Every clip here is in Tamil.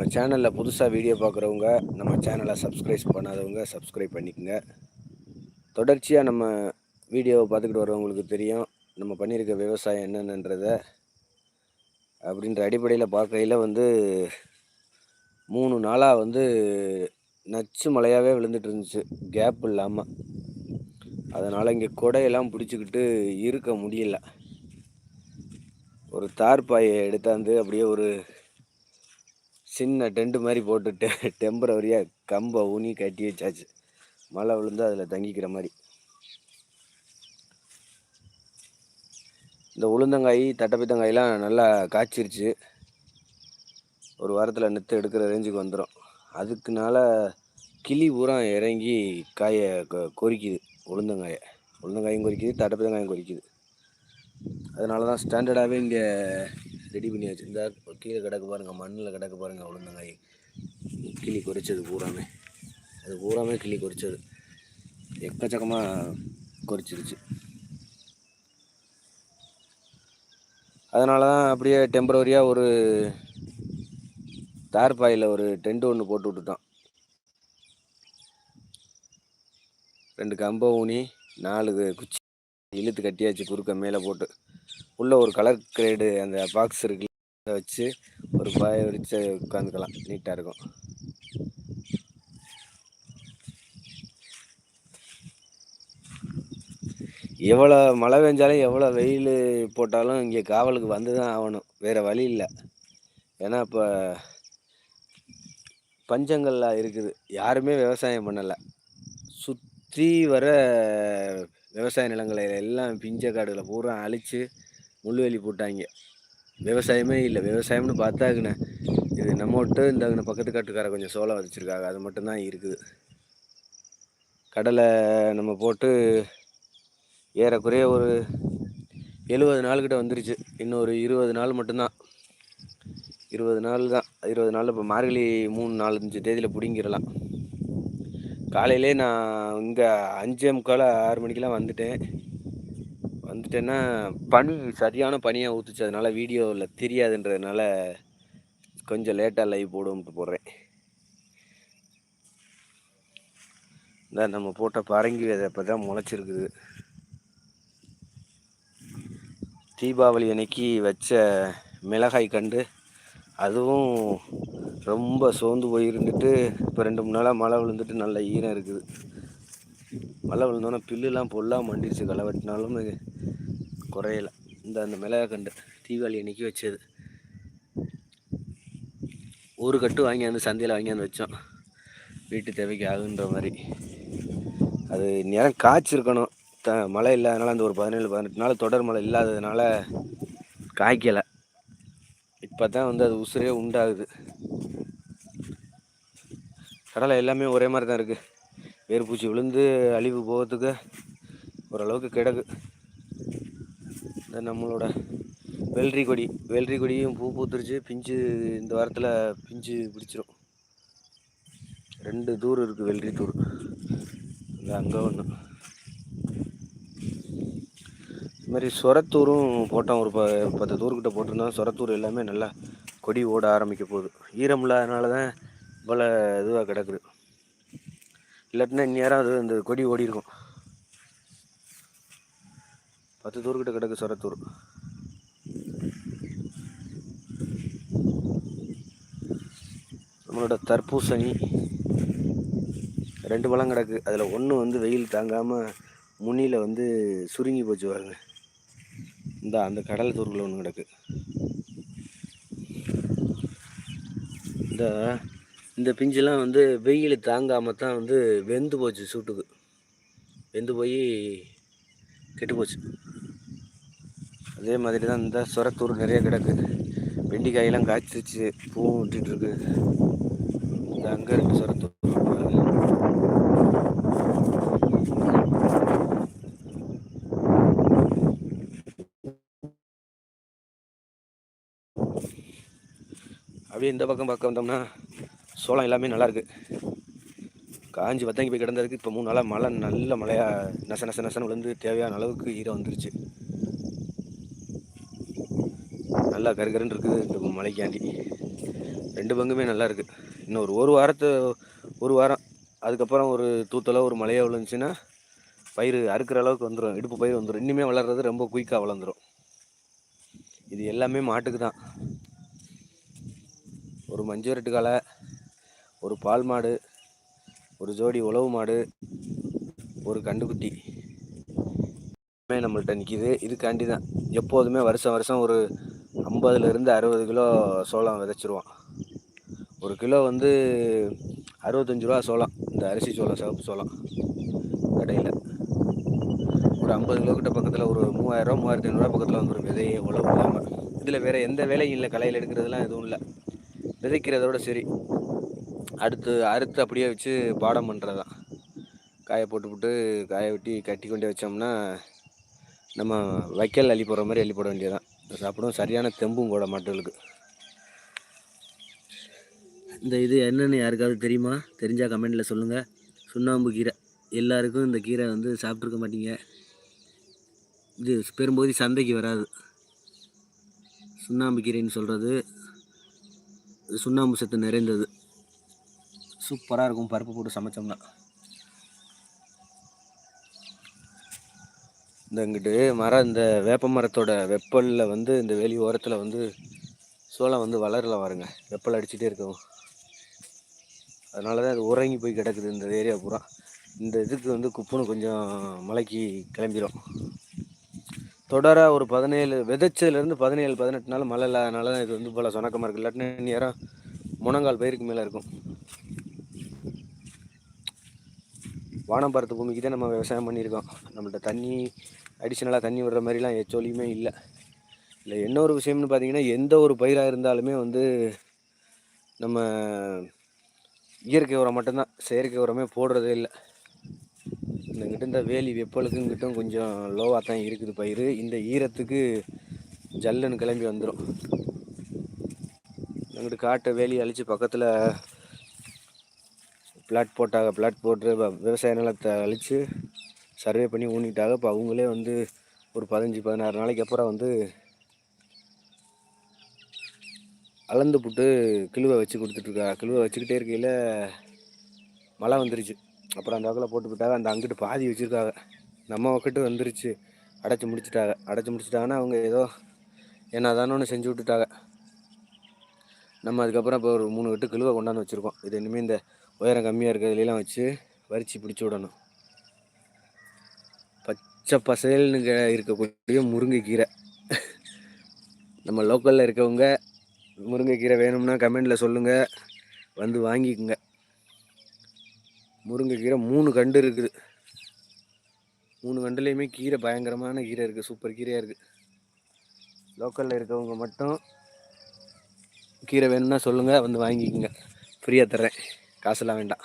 நம்ம சேனலில் புதுசாக வீடியோ பார்க்குறவங்க நம்ம சேனலை சப்ஸ்கிரைப் பண்ணாதவங்க சப்ஸ்கிரைப் பண்ணிக்கோங்க. தொடர்ச்சியாக நம்ம வீடியோவை பார்த்துக்கிட்டு வரவங்களுக்கு தெரியும் நம்ம பண்ணியிருக்க விவசாயம் என்னென்னன்றத. அப்படின்ற அடிப்படையில் பார்க்கையில் வந்து மூணு நாளாக வந்து நச்சு மழையாகவே விழுந்துட்டு இருந்துச்சு கேப் இல்லாமல் அதனால் இங்கே கொடையெல்லாம் பிடிச்சிக்கிட்டு இருக்க முடியல. ஒரு தார்பாயை எடுத்தாந்து அப்படியே ஒரு சின்ன டென்ட்டு மாதிரி போட்டுட்டு டெம்பரவரியாக கம்பை ஊனி கட்டி வச்சாச்சு. மழை விழுந்து அதில் தங்கிக்கிற மாதிரி இந்த உளுந்தங்காய் தட்டப்பித்தங்காயெலாம் நல்லா காய்ச்சிருச்சு. ஒரு வாரத்தில் நெத்து எடுக்கிற ரேஞ்சுக்கு வந்துடும் அதுக்குனால கிளி பூரா இறங்கி காயை கொறிக்குது உளுந்தங்காயை. உளுந்தங்காயும் கொறிக்குது தட்டப்பித்தங்காயும் கொறிக்குது. அதனால தான் ஸ்டாண்டர்டாகவே இங்கே ரெடி பண்ணி வச்சுருந்தா கீழே கிடக்கு பாருங்கள் மண்ணில் கிடக்கு பாருங்கள் உளுந்தங்காய் கிளி கொறிச்சது பூராமே. அது பூராமே கிளி கொறிச்சது. எக்கச்சக்கமாக கொறிச்சிருச்சு. அதனால தான் அப்படியே டெம்பரவரியாக ஒரு தார்பாயில் ஒரு டென்ட் ஒன்று போட்டு விட்டுட்டோம் ரெண்டு கம்ப ஊனி நாலு குச்சி இழுத்து கட்டியாச்சு குறுக்க மேலே போட்டு. உள்ளே ஒரு கலர் கிரேடு அந்த பாக்ஸ் இருக்குல்ல அதை வச்சு ஒரு பாய விரிச்சு உட்காந்துக்கலாம். நீட்டாக இருக்கும். எவ்வளோ மழை பெஞ்சாலும் எவ்வளோ வெயில் போட்டாலும் இங்கே காவலுக்கு வந்து தான் ஆகணும். வேறு வழி இல்லை. ஏன்னா இப்போ பஞ்சங்கள்லாம் இருக்குது. யாருமே விவசாயம் பண்ணலை. சுற்றி வர விவசாய நிலங்களை எல்லாம் பிஞ்ச காடுகளை பூரா அழித்து முள்ளுவேலி போட்டாங்க. விவசாயமே இல்லை. விவசாயம்னு பார்த்தாக்குண்ணே இது நம்ம விட்டு இந்த பக்கத்து காட்டுக்கார கொஞ்சம் சோளம் விதைச்சிருக்காங்க அது மட்டும்தான் இருக்குது. கடலை நம்ம போட்டு ஏறக்குறைய ஒரு எழுபது நாள்கிட்ட வந்துருச்சு. இன்னொரு இருபது நாள் மட்டும்தான். இருபது நாள் தான். இருபது நாள் இப்போ மார்கழி மூணு நாலஞ்சு தேதியில் பிடிங்கிடலாம். காலையிலே நான் இங்கே அஞ்சே முக்கால் ஆறு மணிக்கெலாம் வந்துட்டேன். வந்துட்டேன்னா பனி சரியான பனியாக ஊற்றுச்சு அதனால் வீடியோவில் தெரியாதுன்றதுனால கொஞ்சம் லேட்டாக லைவ் போடுவோம்ட்டு போடுறேன். இந்த நம்ம போட்ட பரங்கி விதை இப்போ தான் முளைச்சிருக்குது. தீபாவளி அன்னைக்கு வச்ச மிளகாய் கண்டு அதுவும் ரொம்ப சோர்ந்து போயிருந்துட்டு இப்போ ரெண்டு மூணு நாளாக மழை விழுந்துட்டு நல்ல ஈரம் இருக்குது. மழை விழுந்தோன்னே பில்லுலாம் பொல்லாக மண்டிடுச்சு களை வெட்டினாலும் குறையலை. இந்த அந்த மிளகா கண்டு தீபாவளி அன்னைக்கு வச்சது. ஒரு கட்டு வாங்கியாந்து சந்தையில் வாங்கியாந்து வச்சோம். வீட்டு தேவைக்கு ஆகுன்ற மாதிரி. அது நேரம் காய்ச்சிருக்கணும். த மழை இல்லாதனால அந்த ஒரு பதினேழு பதினெட்டு நாள் தொடர் மழை இல்லாததுனால காய்க்கலை. இப்போ தான் வந்து அது உசுரே உண்டாகுது. கடலை எல்லாமே ஒரே மாதிரி தான் இருக்குது வேர்பூச்சி விழுந்து அழிவு போகிறதுக்கு ஓரளவுக்கு கிடக்கு. இந்த நம்மளோட வெள்ளரி கொடி வெள்ளரி கொடியும் பூ பூத்துருச்சு. பிஞ்சு இந்த வாரத்தில் பிஞ்சு பிடிச்சிரும். ரெண்டு தூர் இருக்குது வெள்ளரி தூர். அங்கே ஒன்று இது மாதிரி சொரத்தூரும் போட்டோம். ஒரு ப பத்து தூர்கிட்ட போட்டிருந்தோம். சொரத்தூர் எல்லாமே நல்லா கொடி ஓட ஆரம்பிக்க போகுது. ஈரம் இல்லாதனால தான் இவ்வளோ இதுவாக கிடக்குது. இல்லாட்டினா இந்நேரம் அது அந்த கொடி ஓடி இருக்கும் பத்து தூர்கிட்ட கிடக்கு சொரத்தூர். நம்மளோட தர்பூசணி ரெண்டு பழம் கிடக்கு. அதில் ஒன்று வந்து வெயில் தாங்காமல் முனியில் வந்து சுருங்கி போச்சு பாருங்க. இந்த அந்த கடல் தூர்களில் ஒன்று கிடக்கு. இந்த இந்த பிஞ்செல்லாம் வந்து வெயில் தாங்காமல் தான் வந்து வெந்து போச்சு சூட்டுக்கு. வெந்து போய் கெட்டு போச்சு. அதே மாதிரி தான் இந்த சொரத்தூர் நிறைய கிடக்கு. வெண்டிக்காயெல்லாம் காய்ச்சிருச்சு பூவும் விட்டுட்டுருக்கு இந்த அங்கே இருக்குது சுரத்தூர். அப்படியே இந்த பக்கம் பார்க்க வந்தோம்னா சோளம் எல்லாமே நல்லாயிருக்கு காஞ்சி வத்தங்கி போய் கிடந்திருக்கு. இப்போ மூணு நாளாக மழை நல்ல மழையாக நச நச நசன விழுந்து தேவையான அளவுக்கு ஈரம் வந்துருச்சு. நல்லா கருகருன்னு இருக்குது இந்த மலைக்காண்டி ரெண்டு பங்குமே நல்லா இருக்குது இன்னும் ஒரு ஒரு வாரத்து ஒரு வாரம். அதுக்கப்புறம் ஒரு தூத்தளவு ஒரு மழையாக விழுந்துச்சுன்னா பயிர் அறுக்கிற அளவுக்கு வந்துடும் இடுப்பு பயிர் வந்துடும் இன்னுமே வளர்றது ரொம்ப குயிக்காக வளர்ந்துடும் இது எல்லாமே மாட்டுக்கு தான். ஒரு மஞ்சரட்டு காலை பால் மாடு ஒரு ஜோடி உழவு மாடு ஒரு கண்டுக்குட்டி எல்லாமே நம்மள்ட்ட நிற்கிது இதுக்காண்டி தான். எப்போதுமே வருஷம் வருஷம் ஒரு ஐம்பதுலேருந்து அறுபது கிலோ சோளம் விதைச்சிருவோம். ஒரு கிலோ வந்து அறுபத்தஞ்சு ரூபா சோளம். இந்த அரிசி சோளம் சிவப்பு சோளம் கடையில். ஒரு ஐம்பது கிலோ கிட்ட பக்கத்தில் ஒரு மூவாயிரரூவா மூவாயிரத்தி ஐநூறுரூவா பக்கத்தில் வந்துடும் விதையே உழவு இல்லாமல் இதில் வேறு எந்த வேலையும் இல்லை. களையில் எடுக்கிறதுலாம் எதுவும் இல்லை. விதைக்கிறதோட சரி. அடுத்து அறுத்து அப்படியே வச்சு பாடம் பண்ணுறது தான் காய போட்டுவிட்டு காய வெட்டி கட்டி கொண்டே வச்சோம்னா நம்ம வைக்கல் அள்ளி போடுற மாதிரி அள்ளி போட வேண்டியதான் சாப்பிடும் சரியான தெம்பும் கூட மாட்டுகளுக்கு. இந்த இது என்னென்னு யாருக்காவது தெரியுமா? தெரிஞ்சால் கமெண்டில் சொல்லுங்கள் சுண்ணாம்பு கீரை. எல்லாருக்கும் இந்த கீரை வந்து சாப்பிட்ருக்க மாட்டீங்க. இது பெரும்போது சந்தைக்கு வராது. சுண்ணாம்பு கீரைன்னு சொல்கிறது சுண்ணாம்பு சத்து நிறைந்தது. சூப்பராக இருக்கும். பருப்பு போட்டு சமைச்சோம்னா. இந்த இங்கிட்டு மரம் இந்த வேப்ப மரத்தோட வெப்பலில் வந்து இந்த வெளி ஓரத்தில் வந்து சோளம் வந்து வளரல பாருங்க. வெப்பல் அடிச்சுட்டே இருக்கும். அதனால தான் அது உறங்கி போய் கிடக்குது இந்த ஏரியா பூரா. இந்த இதுக்கு வந்து குப்புன்னு கொஞ்சம் மலைக்கு கிளம்பிடும் தொடராக ஒரு பதினேழு விதைச்சதுலேருந்து பதினேழு பதினெட்டு நாள் மழை இல்லாதனால தான் இது வந்து போல் சொணக்கமாக இருக்குது இல்லாட்டினா நேரம் முனங்கால் பயிருக்கு மேலே இருக்கும். வானம் பரத்து பூமிக்கு தான் நம்ம விவசாயம் பண்ணியிருக்கோம். நம்மள்ட்ட தண்ணி அடிஷ்னலாக தண்ணி விடுற மாதிரிலாம் எச்சொலியுமே இல்லை. இல்லை என்ன ஒரு விஷயம்னு பார்த்தீங்கன்னா எந்த ஒரு பயிராக இருந்தாலுமே வந்து நம்ம இயற்கை உரம் மட்டும்தான். செயற்கை உரமே போடுறதே இல்லை. இங்கிட்ட இந்த வேலி வெப்பலுக்கு இங்கிட்டும் கொஞ்சம் லோவாக தான் இருக்குது பயிர். இந்த ஈரத்துக்கு ஜல்லுன்னு கிளம்பி வந்துடும் எங்கிட்ட காட்டை வேலி அழித்து பக்கத்தில் பிளாட் போட்டாங்க. பிளாட் போட்டு விவசாய நிலத்தை அழித்து சர்வே பண்ணி ஊனிட்டாங்க இப்போ அவங்களே வந்து ஒரு பதினஞ்சு பதினாறு நாளைக்கு அப்புறம் வந்து அளந்து புட்டு கிழுவை வச்சு கொடுத்துட்ருக்கா கிழுவை வச்சுக்கிட்டே இருக்கையில் மழை வந்துருச்சு. அப்புறம் அந்த வகையில் போட்டு போட்டாங்க. அந்த அங்கிட்டு பாதி வச்சுருக்காங்க. நம்ம வக்கிட்டு வந்துருச்சு. அடைச்சி முடிச்சிட்டாங்க. அடைச்சி முடிச்சிட்டாங்கன்னா அவங்க ஏதோ என்ன தானே ஒன்று செஞ்சு விட்டுட்டாங்க. நம்ம அதுக்கப்புறம் இப்போ ஒரு மூணு வெட்டு கிழுவை கொண்டாந்து வச்சுருக்கோம். இது இனிமேல் இந்த உயரம் கம்மியாக இருக்கிறதுலாம் வச்சு வரிச்சு பிடிச்சி விடணும். பச்சை பசேல்னு இருக்கக்கூடிய முருங்கைக்கீரை. நம்ம லோக்கலில் இருக்கவங்க முருங்கைக்கீரை வேணும்னா கமெண்டில் சொல்லுங்கள் வந்து வாங்கிக்கோங்க. முருங்கைக்கீரை மூணு கண்டு இருக்குது. மூணு கண்டுலேயுமே கீரை பயங்கரமான கீரை இருக்குது சூப்பர் கீரையாக இருக்குது லோக்கலில் இருக்கவங்க மட்டும் கீரை வேணும்னா சொல்லுங்கள் வந்து வாங்கிக்கோங்க. ஃப்ரீயாக தர்றேன். காசுலாம் வேண்டாம்.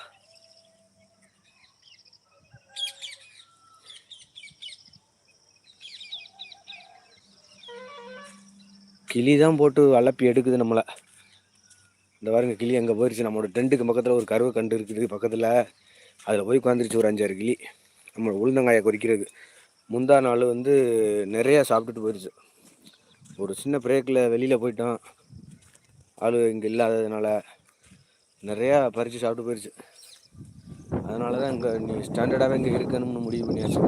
கிளி தான் போட்டு வளப்பி எடுக்குது நம்மளை. இந்த பாருங்க கிளி அங்கே போயிடுச்சு நம்மளோட டென்ட்டுக்கு பக்கத்தில் ஒரு கருவை கண்டு இருக்குது. பக்கத்தில் அதில் போய் உட்காந்துருச்சு ஒரு அஞ்சாறு கிளி. நம்ம உளுந்தங்காயை குறிக்கிறது முந்தா நாள் வந்து நிறையா சாப்பிட்டுட்டு போயிடுச்சு ஒரு சின்ன பிரேக்கில் வெளியில் போயிட்டோம் ஆள் இங்கே இல்லாததுனால நிறையா பறித்து சாப்பிட்டு போயிடுச்சு அதனால தான் இங்கே நீ ஸ்டாண்டர்டாகவே இங்கே இருக்கணும்னு முடிவு பண்ணியாச்சு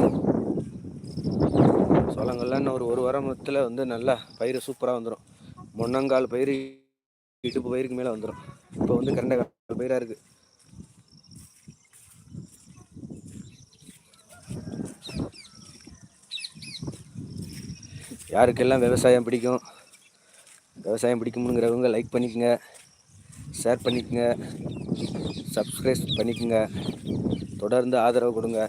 சோளங்கள்லாம் இன்னும் ஒரு ஒரு வாரத்தில் வந்து நல்லா பயிர் சூப்பராக வந்துடும் முன்னங்கால் பயிர் இடுப்பு பயிருக்கு மேலே வந்துடும் இப்போ வந்து கரண்ட கால் பயிராக இருக்குது யாருக்கெல்லாம் விவசாயம் பிடிக்கும் விவசாயம் பிடிக்கும்ங்கிறவங்க லைக் பண்ணிக்கோங்க. ஷேர் பண்ணிக்கோங்க. சப்ஸ்கிரைப் பண்ணிக்கோங்க. தொடர்ந்து ஆதரவு கொடுங்க.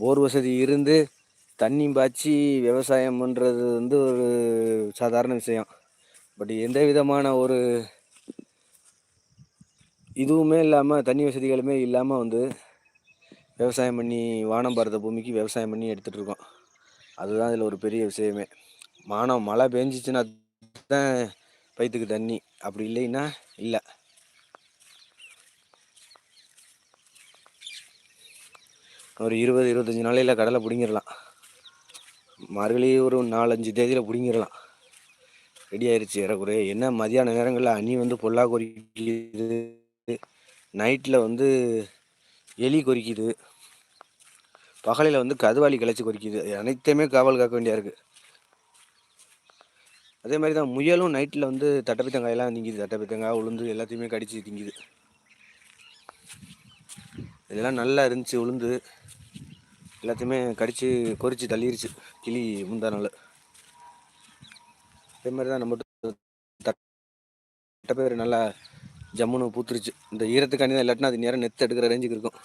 போர் வசதி இருந்து தண்ணி பாய்ச்சி விவசாயம் பண்ணுறது வந்து ஒரு சாதாரண விஷயம். பட் எந்த விதமான ஒரு இதுவுமே இல்லாமல் தண்ணி வசதிகளுமே இல்லாமல் வந்து விவசாயம் பண்ணி வானம் பாரத பூமிக்கு விவசாயம் பண்ணி எடுத்துகிட்டு இருக்கோம். அதுதான் இதில் ஒரு பெரிய விஷயமே. வானம் மழை பெஞ்சிச்சுன்னா தான் பயிற்றுக்கு தண்ணி. அப்படி இல்லைன்னா இல்லை. ஒரு இருபது இருபத்தஞ்சி நாளையில் கடலை பிடிங்கிடலாம் மறுபடியும் ஒரு நாலஞ்சு தேதியில் பிடிங்கிடலாம் ரெடி ஆயிடுச்சு ஏறக்குறைய. என்ன மதியான நேரங்களில் அணி வந்து பொல்லா கொறிக்குது. நைட்டில் வந்து எலி கொறிக்குது. பகலில் வந்து கதுவாளி கிளச்சி கொறிக்குது. அனைத்தையுமே காவல் காக்க வேண்டியா இருக்குது அதே மாதிரி தான் முயலும் நைட்டில் வந்து தட்டப்பித்தங்காயெல்லாம் திங்குது தட்டப்பித்தங்காய் உளுந்து எல்லாத்தையுமே கடிச்சு திங்குது. இதெல்லாம் நல்லா இருந்துச்சு உளுந்து. எல்லாத்தையுமே கடித்து கொறித்து தள்ளிருச்சு கிளி முந்தா நாள். அதே மாதிரி தான் நம்ம தட்டப்பேர் நல்லா ஜம்முன்னு பூத்துருச்சு. இந்த ஈரத்துக்காண்டி தான் இல்லாட்டினா அது நேரம் நெத்து எடுக்கிற ரேஞ்சுக்கு இருக்கும்.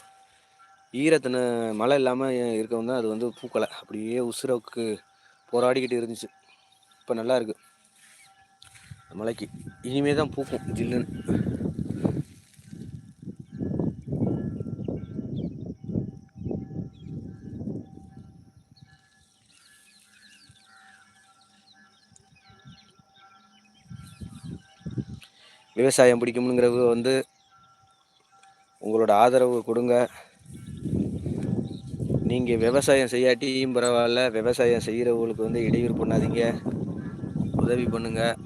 ஈரத்தின மழை இல்லாமல் இருக்கவும் தான் அது வந்து பூக்கலை. அப்படியே உசுரவுக்கு போராடிக்கிட்டு இருந்துச்சு. இப்போ நல்லா இருக்குது மலைக்கு. இனிமே தான் பூக்கும் ஜில்லுன்னு. விவசாயம் பிடிக்கும்ங்கிறது வந்து உங்களோட ஆதரவு கொடுங்க. நீங்கள் விவசாயம் செய்யாட்டியும் பரவாயில்ல விவசாயம் செய்கிறவங்களுக்கு வந்து இடையூறு பண்ணாதீங்க. உதவி பண்ணுங்கள்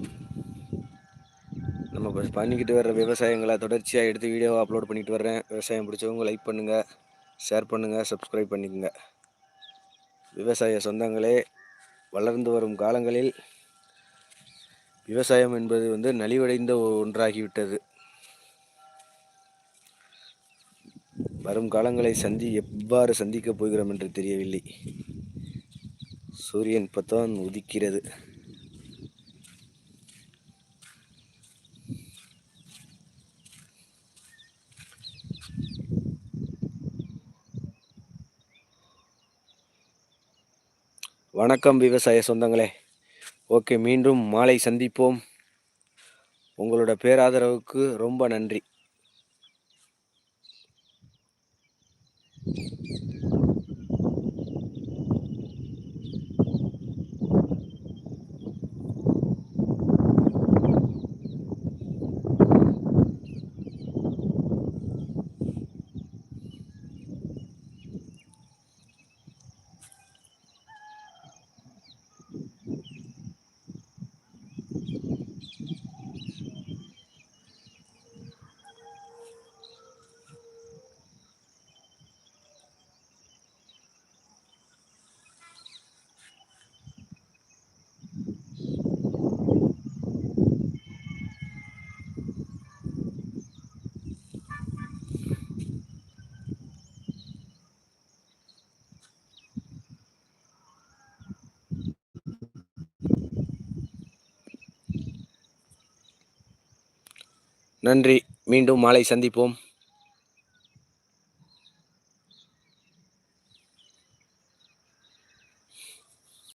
பண்ணிக்கிட்டு வர்ற விவசாயங்களை தொடர்ச்சியாக எடுத்து வீடியோவை அப்லோட் பண்ணிட்டு வர்றேன். விவசாயம் பிடிச்சவங்க லைக் பண்ணுங்கள் ஷேர் பண்ணுங்கள் சப்ஸ்கிரைப் பண்ணிக்கோங்க. விவசாய சொந்தங்களே வளர்ந்து வரும் காலங்களில் விவசாயம் என்பது வந்து நலிவடைந்த ஒன்றாகிவிட்டது. வரும் காலங்களை சந்தி எவ்வாறு சந்திக்கப் போகிறோம் என்று தெரியவில்லை. சூரியன் பத்தான் உதிக்கிறது. வணக்கம் விவசாய சொந்தங்களே. ஓகே மீண்டும் மாலை சந்திப்போம். உங்களோட பேராதரவுக்கு ரொம்ப நன்றி. நன்றி. மீண்டும் மாலை சந்திப்போம்.